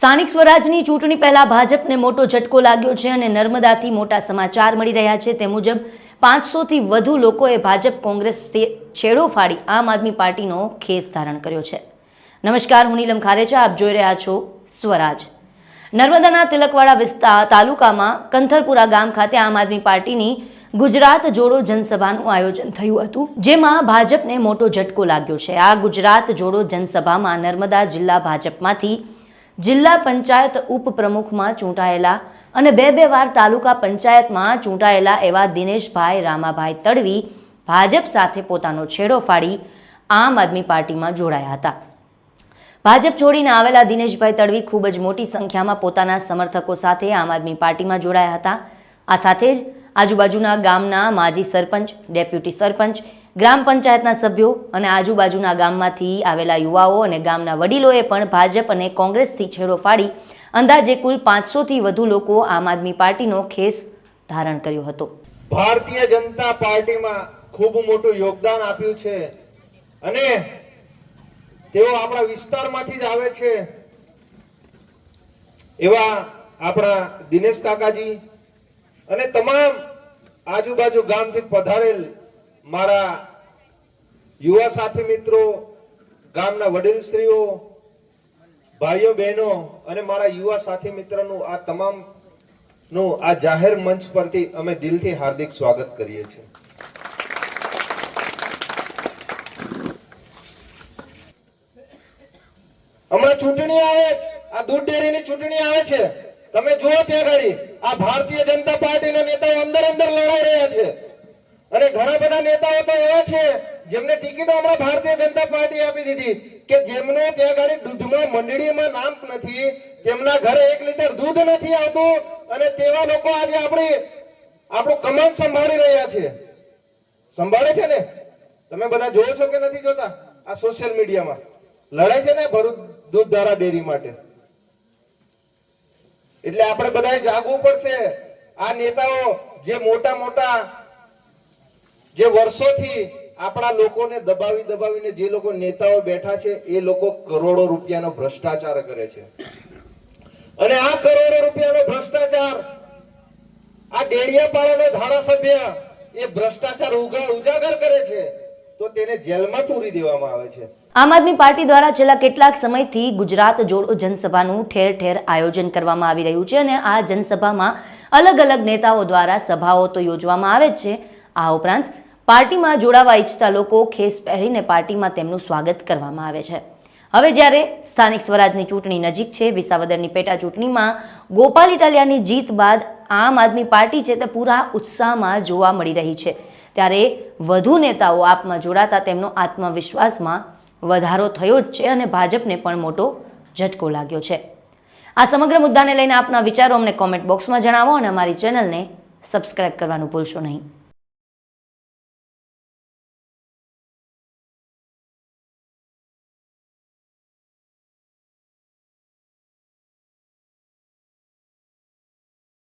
સ્થાનિક સ્વરાજની ચૂંટણી પહેલા ભાજપને મોટો ઝટકો લાગ્યો છે અને નર્મદાથી મોટા સમાચાર મળી રહ્યા છે. તે મુજબ, પાંચસોથી વધુ લોકોએ ભાજપ કોંગ્રેસ છેડો ફાડી આમ આદમી પાર્ટીનો ખેસ ધારણ કર્યો છે. નમસ્કાર, હું નીલમ ખારેચા. આપ જોઈ રહ્યા છો સ્વરાજ. નર્મદાના તિલકવાડા વિસ્તાર તાલુકામાં કંથરપુરા ગામ ખાતે આમ આદમી પાર્ટીની ગુજરાત જોડો જનસભાનું આયોજન થયું હતું, જેમાં ભાજપને મોટો ઝટકો લાગ્યો છે. આ ગુજરાત જોડો જનસભામાં નર્મદા જિલ્લા ભાજપમાંથી જિલ્લા પંચાયત ઉપપ્રમુખમાં ચૂંટાયેલા અને બે બે વાર તાલુકા પંચાયતમાં ચૂંટાયેલા એવા દિનેશભાઈ રામાભાઈ તડવી ભાજપ સાથે પોતાનો છેડો ફાડી આમ આદમી પાર્ટીમાં જોડાયા હતા. ભાજપ છોડીને આવેલા દિનેશભાઈ તડવી ખૂબ જ મોટી સંખ્યામાં પોતાના સમર્થકો સાથે આમ આદમી પાર્ટીમાં જોડાયા હતા. આ સાથે જ આજુબાજુના ગામના માજી સરપંચ, ડેપ્યુટી સરપંચ ગ્રામ પંચાયતના સભ્યો અને આજુબાજુના ગામમાંથી આવેલા યુવાઓ અને ગામના વડીલોએ પણ ભાજપ અને કોંગ્રેસથી છેડો ફાડી અંદાજે કુલ પાંચસોથી વધુ લોકો આમ આદમી પાર્ટીનો ખેસ ધારણ કર્યો હતો. ભારતીય જનતા પાર્ટીમાં ખૂબ મોટું યોગદાન આપ્યું છે અને તેઓ આપણા વિસ્તારમાંથી જ આવે છે. એવા આપણા દિનેશ કાકાજી અને તમામ આજુબાજુ ગામથી પધારેલ મારા યુવા સાથી મિત્રો, ગામના વડીલશ્રીઓ, ભાઈઓ, બહેનો અને મારા યુવા સાથી મિત્રનું આ તમામનું આ જાહેર મંચ પરથી અમે દિલથી હાર્દિક સ્વાગત કરીએ છીએ હમણાં ચૂંટણી આવે. આ દૂધ ડેરીની ચૂંટણી આવે છે તમે જુઓ ત્યાં ગાડી, આ ભારતીય જનતા પાર્ટીના નેતાઓ અંદર અંદર લડાઈ રહ્યા છે અને ઘણા બધા નેતાઓ તો એવા છે, જેમને ટિકિટો હમણાં ભારતીય જનતા પાર્ટી આપી દીધી, કે જેમનું ત્યાં ગાડી દૂધમાં, મંડળીમાં નામ નથી, તેમના ઘરે એક લીટર દૂધ નથી આવતું, અને તેવા લોકો આજે આપણી, આપણું કમાન સંભાળી રહ્યા છે. સંભાળે છે ને? તમે બધા જોવો છો કે નથી જોતા? આ સોશિયલ મીડિયામાં લડાઈ છે ને ભરૂચ દૂધ ધારા ડેરી માટે. એટલે આપણે બધાએ જાગવું પડશે. આ નેતાઓ જે મોટા મોટા જે વર્ષોથી આપણા લોકોને દબાવી દબાવીને જે લોકો નેતાઓ બેઠા છે, એ લોકો કરોડો રૂપિયાનો ભ્રષ્ટાચાર કરે છે. અને આ કરોડો રૂપિયાનો ભ્રષ્ટાચાર, આ ડેડિયાપાડાનો ધારાસભ્ય એ ભ્રષ્ટાચાર ઉજાગર કરે છે, તો તેને જેલમાં પૂરી દેવામાં આવે છે. આમ આદમી પાર્ટી દ્વારા છેલ્લા કેટલાક સમયથી ગુજરાત જોડો જનસભાનું ઠેર ઠેર આયોજન કરવામાં આવી રહ્યું છે અને આ જનસભામાં અલગ અલગ નેતાઓ દ્વારા સભાઓ તો યોજવામાં આવે જ છે આ ઉપરાંત પાર્ટીમાં જોડાવા ઈચ્છતા લોકો ખેસ પહેરીને પાર્ટીમાં તેમનું સ્વાગત કરવામાં આવે છે. હવે જ્યારે સ્થાનિક સ્વરાજની ચૂંટણી નજીક છે, વિસાવદરની પેટા ચૂંટણીમાં ગોપાલ ઇટાલિયાની જીત બાદ આમ આદમી પાર્ટી છે તે પૂરા ઉત્સાહમાં જોવા મળી રહી છે. ત્યારે વધુ નેતાઓ આપમાં જોડાતા તેમનો આત્મવિશ્વાસમાં વધારો થયો જ છે અને ભાજપને પણ મોટો ઝટકો લાગ્યો છે. આ સમગ્ર મુદ્દાને લઈને આપના વિચારો અમને કોમેન્ટ બોક્સમાં જણાવો અને અમારી ચેનલને સબસ્ક્રાઇબ કરવાનું ભૂલશો નહીં.